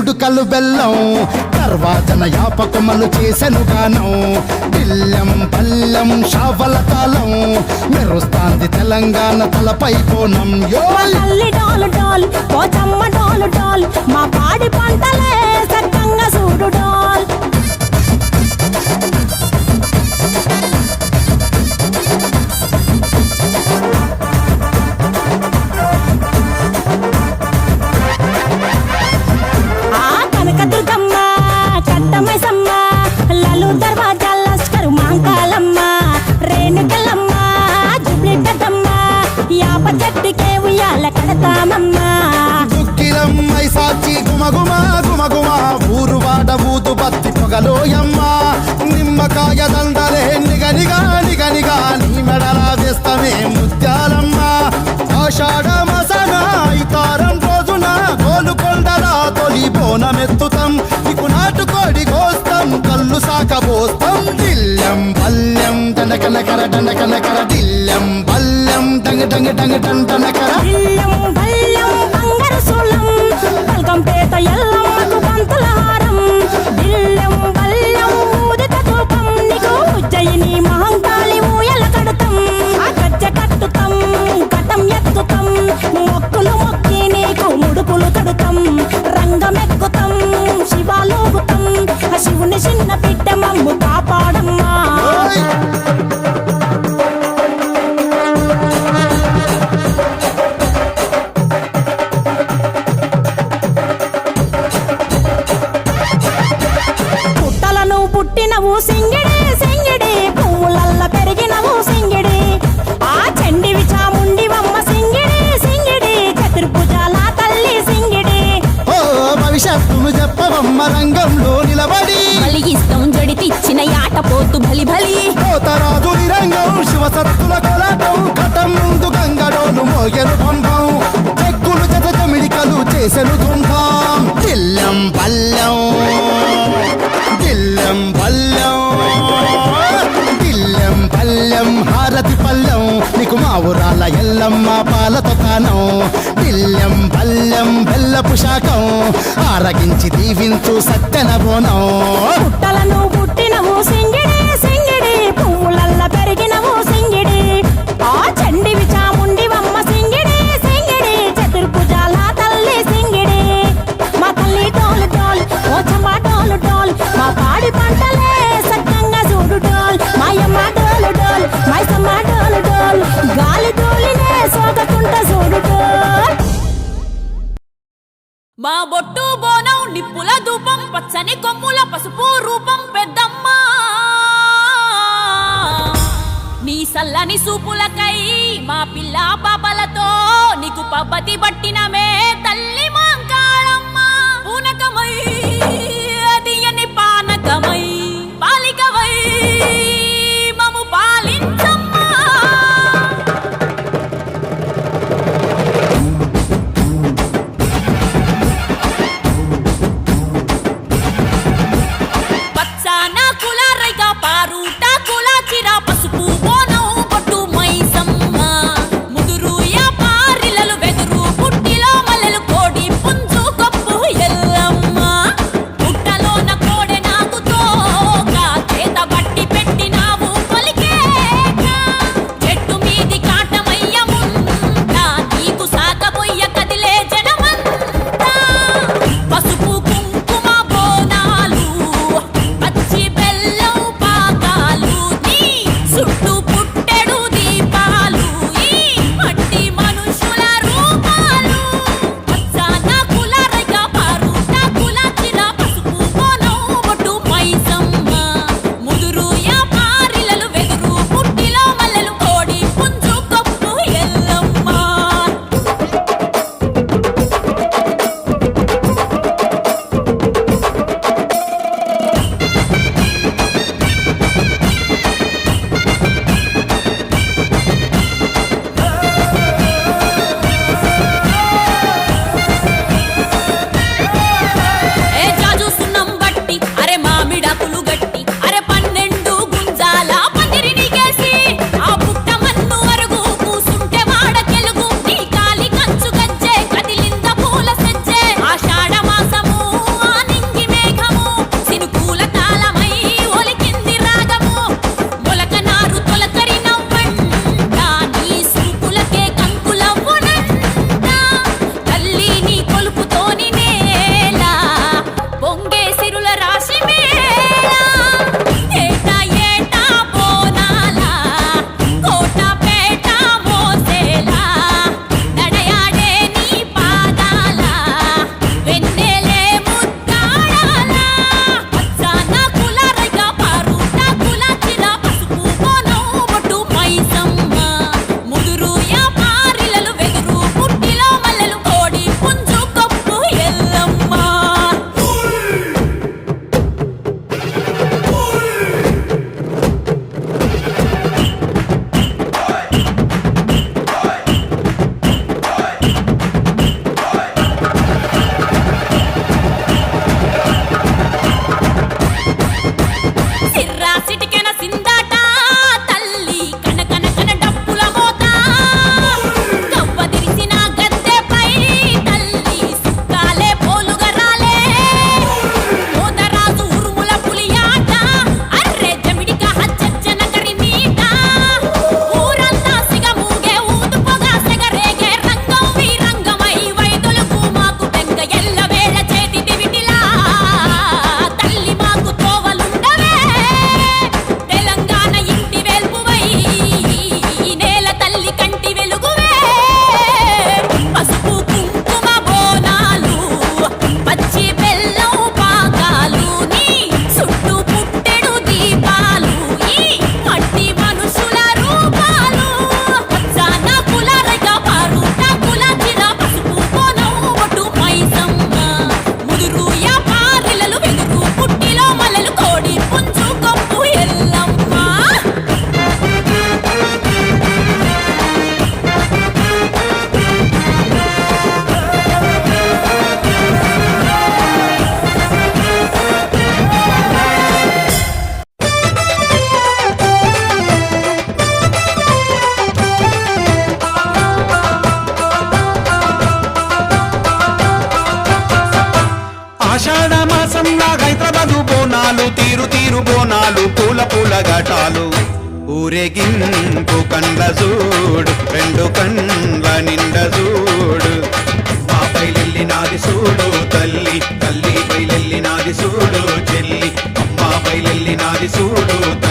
ఉడుకలు బెల్లం తర్వాతన యాపకమలు చేసెను గానం. పిల్లం పల్లెం షావల తాళం మెరుస్తాంది తెలంగాణ తలపై కోణం యో డాల్ డాల్ పోచమ్మ డాల్ డాల్ మా పాడి పంటలే సక్కంగా చూడు డాల్. బత్తి నిమ్మకాయ దండలే నిగనిగా నిగనిగా నీ మెడల వేస్తమే ముత్యాలమ్మ. ఆషాఢ మసన ఇతారం రోజున గోలుకొండల తొలి బోనమెత్తుతాం. నీకు నాటుకోడి కోస్తాం కళ్ళు సాకబోస్తాం దిల్లం బల్యం దండకనకర దండకనకర దిల్లం బల్యం డంగ డంగ డంగ డండనకర ఇల్లం బల్లం బంగారు సోళం బల్గంపేట ఎల్లమ్మకు పట్టం ఎక్కుతాం మొక్కులు మొక్కి నీకు ముడుపులు కడుతాం రంగమెక్కుతాం. శివాలోగుతాం. శివుని చిన్న బిడ్డ మమ్ము కాపాడమ్మా. నీకు మా ఊరాల ఎల్లమ్మ పాలతో కానం బిల్లం బల్లం బెల్లపు శాఖం ఆరగించి దీవించు సత్యన బోనం. పుట్టలను పుట్టినము సింగిడి సింగిడి. పువ్వులల్ల పెరిగినము సింగిడి. ఆ చండివి చాముండివమ్మ సింగిడి సింగిడి. చతుర్భుజాల తల్లి సింగిడి. మా తల్లి డోల్ డోల్ ఓ చమ్మ డోల్ డోల్. మా పాడి పంటలే సక్కంగా చూడు డోల్. మాయమ్మ పూల ఊరేగింపు కండ్ల చూడు రెండు కండ్ల నిండ చూడు. పాపై నాది చూడు తల్లి తల్లి బయలెల్లి నాది చూడు చెల్లి. అమ్మా బయలెల్లి నాది చూడు తల్లి.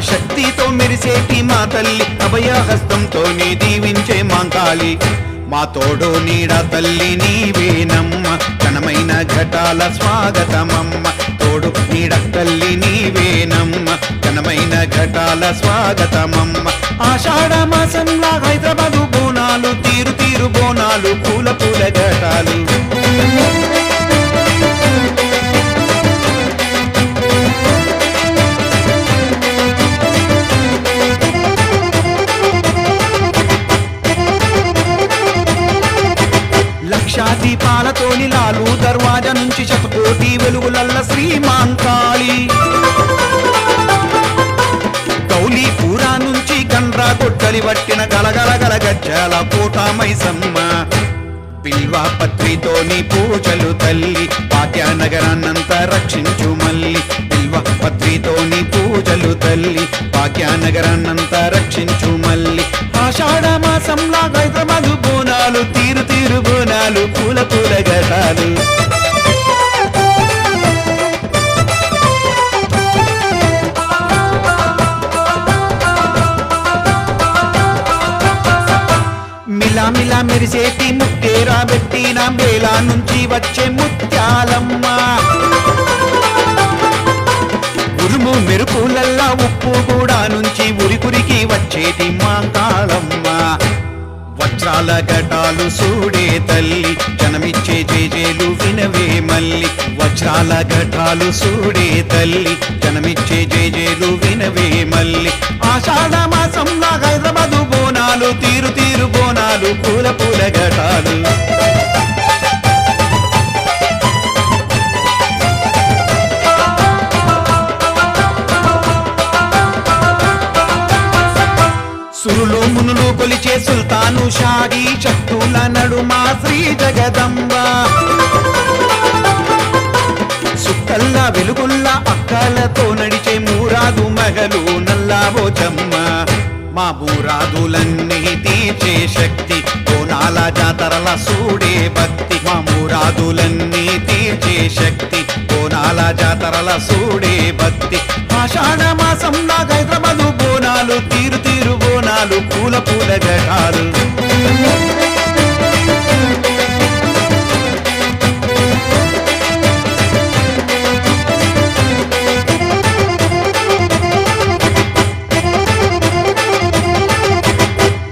శక్తితో మెరిసేటి మా తల్లి అభయహస్తంతో నీ దీవించే మాంకాలి మా తోడు నీడ తల్లి నీవేనమ్మ ఘనమైన ఘటాల స్వాగతమమ్మ. తోడు నీడ తల్లి నీవేనమ్మ ఘనమైన ఘటాల స్వాగతమమ్మ. ఆషాఢ మాసంలా హైదరాబాదు బోనాలు తీరు తీరు బోనాలు పూల గండ్రా పట్టిన గలగల గల గజ్జల పిల్వా బిల్వా పత్రితోని పూజలు తల్లి భాగ్యనగరాన్నంత రక్షించు మల్లి. బిల్వ పత్రితోని పూజలు తల్లి భాగ్యనగరాన్నంత నగరాన్నంత పెట్టిన నుంచి వచ్చే ముత్యాలమ్మ. ఉరుము మెరుపులల్లా ఉప్పు కూడా నుంచి ఉరికురికి వచ్చేది మాంకాళమ్మ వజ్రాల ఘటాలు సూడే తల్లి జనమిచ్చే జేజేలు వినవే మల్లి. వజ్రాల ఘటాలు సూడే తల్లి జనమిచ్చే జేజేలు వినవే మల్లి. ఆషాఢ మాసంలా హైదరాబాదు బోనాలు తీరు తీరు బోనాలు పూల పూల ఘటాలు. కొలిచే సుల్తాను షాడీ శక్తుల నడుమా శ్రీ జగదంబ. సుక్కల్లా వెలుగుల్లా అక్కలతో నడిచే మూరాదు మగలు నల్లావో చమ్మ మా మూరాదులన్నీ తీర్చే శక్తి కోనాల జాతరల సూడే భక్తి. మా మూరాదులన్నీ తీర్చే శక్తి కోనాల జాతరల సూడే భక్తి. ఆషాఢ మాసంలా హైదరాబాదు బోనాలు పూల పూల ఘటాలు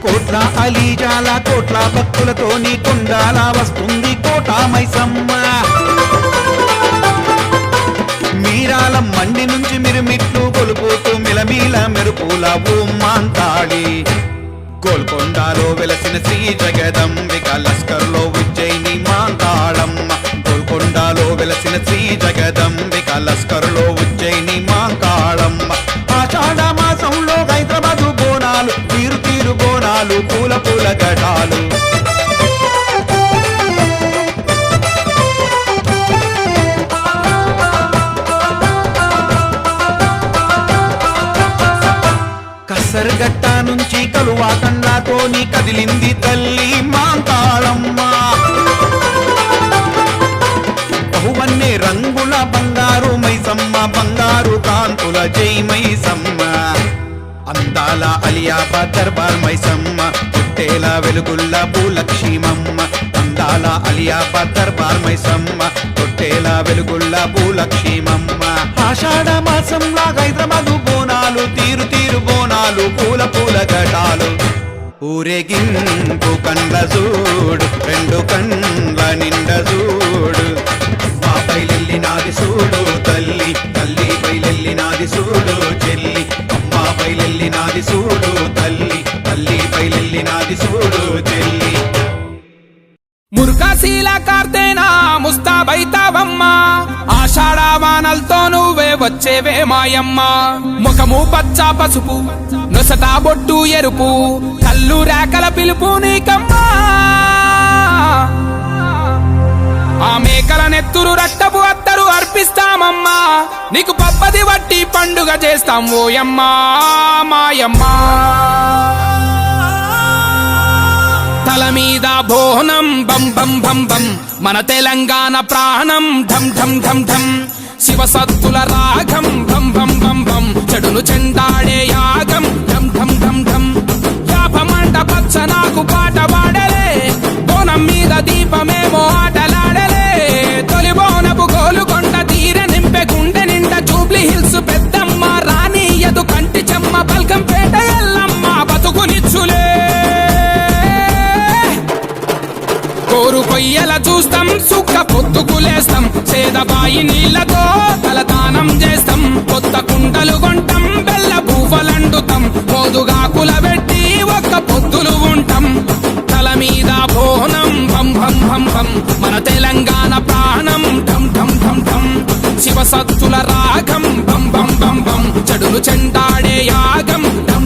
కోట్ల అలీజాల కోట్ల భక్తులతోని కొండాల వస్తుంది కోటామైసమ్మ మీరాల మండి నుంచి మిరుమిట్లు కొలుపుతూ మిలమీల మెరుపుల ఓ గోల్కొండలో వెలసిన శ్రీ జగదంబిక లస్కర్లో కలువా కదిలింది తల్లి మాంతాళమ్మ. బహువన్నే రంగుల బంగారు మైసమ్మ బంగారు కాంతుల జై మైసమ్మ. అందాల అలియాబాద్ దర్బార్ మైసమ్మ పుట్టేల వెలుగుల్ల భూలక్ష్మమ్మ అందాల అలియాబాద్ దర్బార్ మైసమ్మ పుట్టేల వెలుగుల్ల భూలక్ష్మమ్మ ఆషాఢ మాసంలా హైదరాబాదు బోనాలు తీరు తీరు బోనాలు పూల పూల ఘటాలు ఊరేగింపు కండ్ల చూడు రెండు కండ్ల నిండ చూడు. బాపై మాపై నాది చూడు తల్లి తల్లి పై నాది చూడు చెల్లి. అమ్మాపై నాది చూడు తల్లి తల్లి పై నాది చూడు చెల్లి. మురుకాశీల కార్తేనా ముస్తాబైతావమ్మ ఆషాఢ వచ్చేవే మాయమ్మ. ముఖము పచ్చ పసుపు నొసట బొట్టు ఎరుపు కళ్ళు రేకల పిలుపు నీకమ్మా. ఆ మేకల నెత్తురు రక్తపు అత్తరు అర్పిస్తామమ్మా. నీకు పప్పది వట్టి పండుగ చేస్తాం ఓయమ్మా మాయమ్మా. తల మీద బోనం బం బం బం బం. మన తెలంగాణ ప్రాణం ఢం ఢం ఢం ఢం శివసత్తుల రాగం భం భం భం భం. చెడును చెండాడే యాగం ఢం ఢం ఢం ఢం యాపమంట పచ్చ నాకు పాట పాడలే. బోనం మీద దీపమేమో ఆటలాడలే. తొలి బోనపు గోలుకొండ తీర నింపె గుండె నిండా జూబ్లీ హిల్స్ పెద్దమ్మ రాణి ఎదు కంటి చెమ్మ బల్కంపేట ఎల్లమ్మ. రొయ్యల చూస్తాం సుక్క పొత్తుకులేస్తాం సేదబాయి నీళ్ళతో తలదానం చేస్తాం. కొత్త కుండలు కొంటాం బెల్ల పువ్వలండుతాం మోదుగా కులబెట్టి ఒక్క పొత్తులు ఉంటాం. తల మీద బోనం భం భం భం భం. మన తెలంగాణ ప్రాణం ఠం ఠం ఠం ఢం. శివ సత్తుల రాగం భం భం చెడులు బం యాగం ఠం